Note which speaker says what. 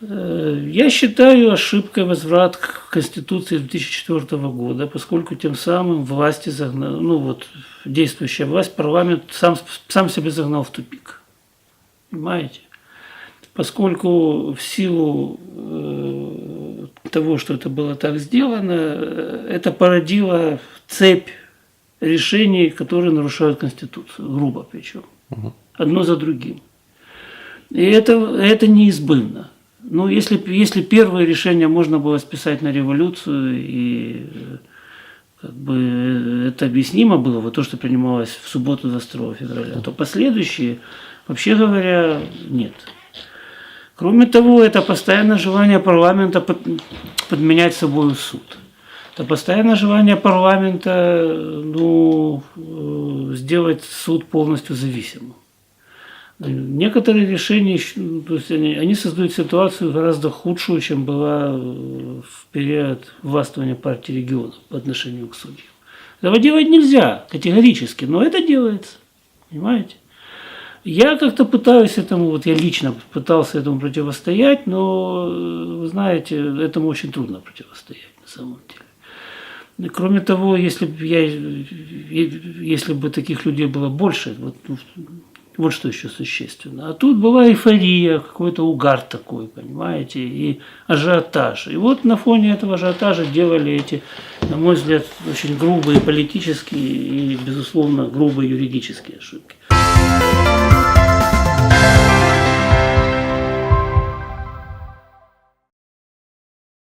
Speaker 1: Э, Я считаю ошибкой возврат к Конституции 2004 года, поскольку тем самым власти загнал, ну вот действующая власть, парламент сам, сам себя загнал в тупик. Понимаете? Поскольку в силу э, того, что это было так сделано, э, это породило цепь решений, которые нарушают Конституцию, грубо причем. Одно за другим. И это, это неизбывно. Ну, если, если первое решение можно было списать на революцию, и как бы это объяснимо было, вот то, что принималось в субботу 22 февраля, то последующие, вообще говоря, нет. Кроме того, это постоянное желание парламента под- подменять собой суд. Это постоянное желание парламента ну, э, сделать суд полностью зависимым. Некоторые решения, то есть они, они создают ситуацию гораздо худшую, чем была э, в период властвования партии регионов по отношению к судьям. Этого делать нельзя категорически, но это делается. Понимаете? Я как-то пытаюсь этому, вот я лично пытался этому противостоять, но, э, вы знаете, этому очень трудно противостоять на самом деле. Кроме того, если бы я, если бы таких людей было больше, вот, ну, вот что еще существенно. А тут была эйфория, какой-то угар такой, понимаете, и ажиотаж. И вот на фоне этого ажиотажа делали эти, на мой взгляд, очень грубые политические и, безусловно, грубые юридические ошибки.